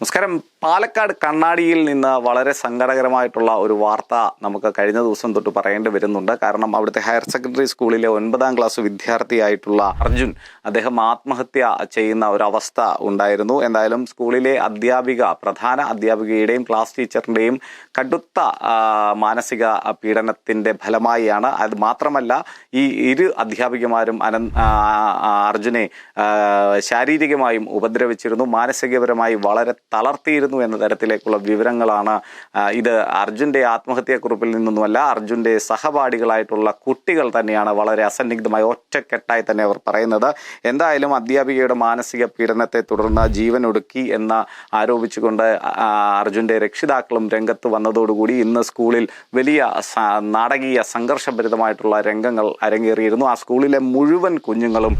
നമസ്കാരം. പാലക്കാട് കണ്ണാടിയിൽ നിന്ന് വളരെ സങ്കടകരമായിട്ടുള്ള ഒരു വാർത്ത നമുക്ക് കഴിഞ്ഞ ദിവസം തൊട്ട് പറയേണ്ടി വരുന്നുണ്ട്. കാരണം അവിടുത്തെ ഹയർ സെക്കൻഡറി സ്കൂളിലെ ഒൻപതാം ക്ലാസ് വിദ്യാർത്ഥിയായിട്ടുള്ള അർജുൻ അദ്ദേഹം ആത്മഹത്യ ചെയ്യുന്ന ഒരു അവസ്ഥ ഉണ്ടായിരുന്നു. എന്തായാലും സ്കൂളിലെ അധ്യാപിക പ്രധാന അധ്യാപികയുടെയും ക്ലാസ് ടീച്ചറിന്റെയും കടുത്ത മാനസിക പീഡനത്തിന്റെ ഫലമായാണ്. അത് മാത്രമല്ല ഈ ഇരു അധ്യാപികമാരും ആ, അർജുനെ ശാരീരികമായും ഉപദ്രവിച്ചിരുന്നു. മാനസികപരമായി വളരെ തളർത്തിയിരുന്നു എന്ന തരത്തിലേക്കുള്ള വിവരങ്ങളാണ് ഇത് അർജുന്റെ ആത്മഹത്യാക്കുറിപ്പിൽ നിന്നൊന്നുമല്ല അർജുന്റെ സഹപാഠികളായിട്ടുള്ള കുട്ടികൾ തന്നെയാണ് വളരെ അസന്നിഗ്ധമായി ഒറ്റക്കെട്ടായി തന്നെ അവർ പറയുന്നത്. എന്തായാലും അധ്യാപികയുടെ മാനസിക പീഡനത്തെ തുടർന്ന് ജീവൻ ഒടുക്കി എന്ന് ആരോപിച്ചുകൊണ്ട് അർജുന്റെ രക്ഷിതാക്കളും രംഗത്ത് വന്നതോടുകൂടി ഇന്ന് സ്കൂളിൽ വലിയ നാടകീയ സംഘർഷഭരിതമായിട്ടുള്ള രംഗങ്ങൾ അരങ്ങേറിയിരുന്നു. ആ സ്കൂളിലെ മുഴുവൻ കുഞ്ഞുങ്ങളും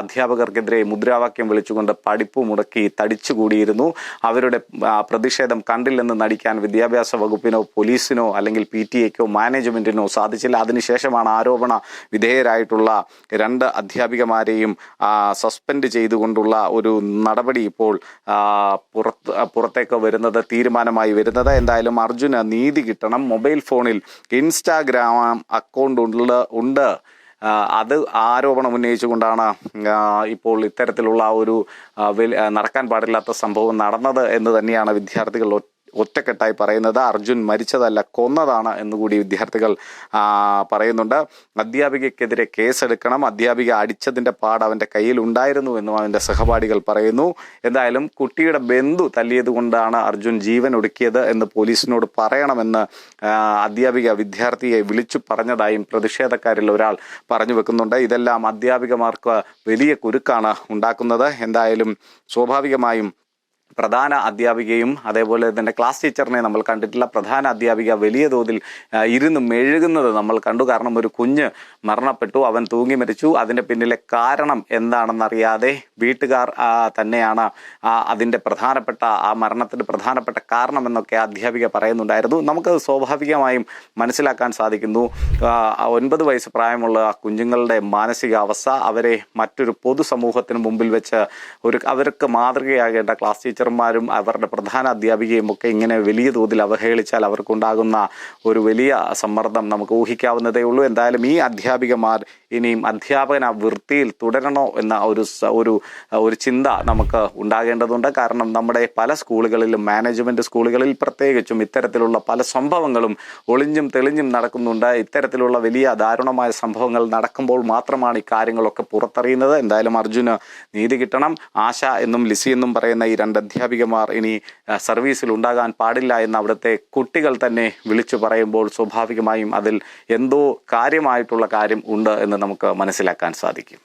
അധ്യാപകർക്കെതിരെ മുദ്രാവാക്യം വിളിച്ചുകൊണ്ട് പഠിപ്പ് മുടക്കി തടിച്ചുകൂടിയിരുന്നു. അവരുടെ പ്രതിഷേധം കണ്ടില്ലെന്ന് നടിക്കാൻ വിദ്യാഭ്യാസ വകുപ്പിനോ പോലീസിനോ അല്ലെങ്കിൽ പി ടി എക്കോ മാനേജ്മെന്റിനോ സാധിച്ചില്ല. അതിനുശേഷമാണ് ആരോപണ വിധേയരായിട്ടുള്ള രണ്ട് അധ്യാപികമാരെയും സസ്പെൻഡ് ചെയ്തുകൊണ്ടുള്ള ഒരു നടപടി ഇപ്പോൾ പുറത്ത് പുറത്തേക്ക് വരുന്നത് തീരുമാനമായി വരുന്നത്. എന്തായാലും അർജുന് നീതി കിട്ടണം. മൊബൈൽ ഫോണിൽ ഇൻസ്റ്റാഗ്രാം അക്കൗണ്ട് ഉണ്ട് ഉണ്ട്. അത് ആരോപണം ഉന്നയിച്ചുകൊണ്ടാണ് ഇപ്പോൾ ഇത്തരത്തിലുള്ള ഒരു നടക്കാൻ പാടില്ലാത്ത സംഭവം നടന്നത് എന്ന് തന്നെയാണ് വിദ്യാർത്ഥികൾ ഒറ്റക്കെട്ടായി പറയുന്നത് അർജുൻ മരിച്ചതല്ല കൊന്നതാണ് എന്നുകൂടി വിദ്യാർത്ഥികൾ പറയുന്നുണ്ട്. അധ്യാപികയ്ക്കെതിരെ കേസെടുക്കണം. അധ്യാപിക അടിച്ചതിന്റെ പാട് അവന്റെ കയ്യിൽ ഉണ്ടായിരുന്നു എന്നും അവന്റെ സഹപാഠികൾ പറയുന്നു. എന്തായാലും കുട്ടിയുടെ ബന്ധു തല്ലിയത് കൊണ്ടാണ് അർജുൻ ജീവൻ ഒടുക്കിയത് എന്ന് പോലീസിനോട് പറയണമെന്ന് അധ്യാപിക വിദ്യാർത്ഥിയെ വിളിച്ചു പറഞ്ഞതായും പ്രതിഷേധക്കാരിൽ ഒരാൾ പറഞ്ഞു വെക്കുന്നുണ്ട്. ഇതെല്ലാം അധ്യാപികമാർക്ക് വലിയ കുരുക്കാണ് ഉണ്ടാക്കുന്നത്. എന്തായാലും സ്വാഭാവികമായും പ്രധാന അധ്യാപികയും അതേപോലെ തന്നെ ക്ലാസ് ടീച്ചറിനെ നമ്മൾ കണ്ടിട്ടില്ല. പ്രധാന അധ്യാപിക വലിയ തോതിൽ ഇരുന്ന് മെഴുകുന്നത് നമ്മൾ കണ്ടു. കാരണം ഒരു കുഞ്ഞ് മരണപ്പെട്ടു. അവൻ തൂങ്ങി മരിച്ചു. അതിന്റെ പിന്നിലെ കാരണം എന്താണെന്നറിയാതെ വീട്ടുകാർ തന്നെയാണ് അതിന്റെ പ്രധാനപ്പെട്ട ആ മരണത്തിന് പ്രധാനപ്പെട്ട കാരണം എന്നൊക്കെ അധ്യാപിക പറയുന്നുണ്ടായിരുന്നു. നമുക്ക് സ്വാഭാവികമായും മനസ്സിലാക്കാൻ സാധിക്കുന്നു. ഒൻപത് വയസ്സ് പ്രായമുള്ള കുഞ്ഞുങ്ങളുടെ മാനസികാവസ്ഥ അവരെ മറ്റൊരു പൊതുസമൂഹത്തിന് മുമ്പിൽ വെച്ച് ഒരു അവർക്ക് മാതൃകയാകേണ്ട ക്ലാസ് ടീച്ചർമാരും അവരുടെ പ്രധാന അധ്യാപികയും ഒക്കെ ഇങ്ങനെ വലിയ തോതിൽ അവഹേളിച്ചാൽ അവർക്കുണ്ടാകുന്ന ഒരു വലിയ സമ്മർദ്ദം നമുക്ക് ഊഹിക്കാവുന്നതേ ഉള്ളൂ. എന്തായാലും ഈ അധ്യാപികമാർ ഇനിയും അധ്യാപന വൃത്തിയിൽ തുടരണോ എന്ന ഒരു ഒരു ഒരു ചിന്ത നമുക്ക് ഉണ്ടാകേണ്ടതുണ്ട്. കാരണം നമ്മുടെ പല സ്കൂളുകളിലും മാനേജ്മെന്റ് സ്കൂളുകളിൽ പ്രത്യേകിച്ചും ഇത്തരത്തിലുള്ള പല സംഭവങ്ങളും ഒളിഞ്ഞും തെളിഞ്ഞും നടക്കുന്നുണ്ട്. ഇത്തരത്തിലുള്ള വലിയ ദാരുണമായ സംഭവങ്ങൾ നടക്കുമ്പോൾ മാത്രമാണ് ഈ കാര്യങ്ങളൊക്കെ പുറത്തറിയുന്നത്. എന്തായാലും അർജുന് നീതി കിട്ടണം. ആശ എന്നും ലിസി എന്നും പറയുന്ന ഈ രണ്ട് അധ്യാപികമാർ ഇനി സർവീസിൽ ഉണ്ടാകാൻ പാടില്ല എന്ന് അവിടുത്തെ കുട്ടികൾ തന്നെ വിളിച്ചു പറയുമ്പോൾ സ്വാഭാവികമായും അതിൽ എന്തോ കാര്യമായിട്ടുള്ള കാര്യം ഉണ്ട് എന്ന് നമുക്ക് മനസ്സിലാക്കാൻ സാധിക്കും.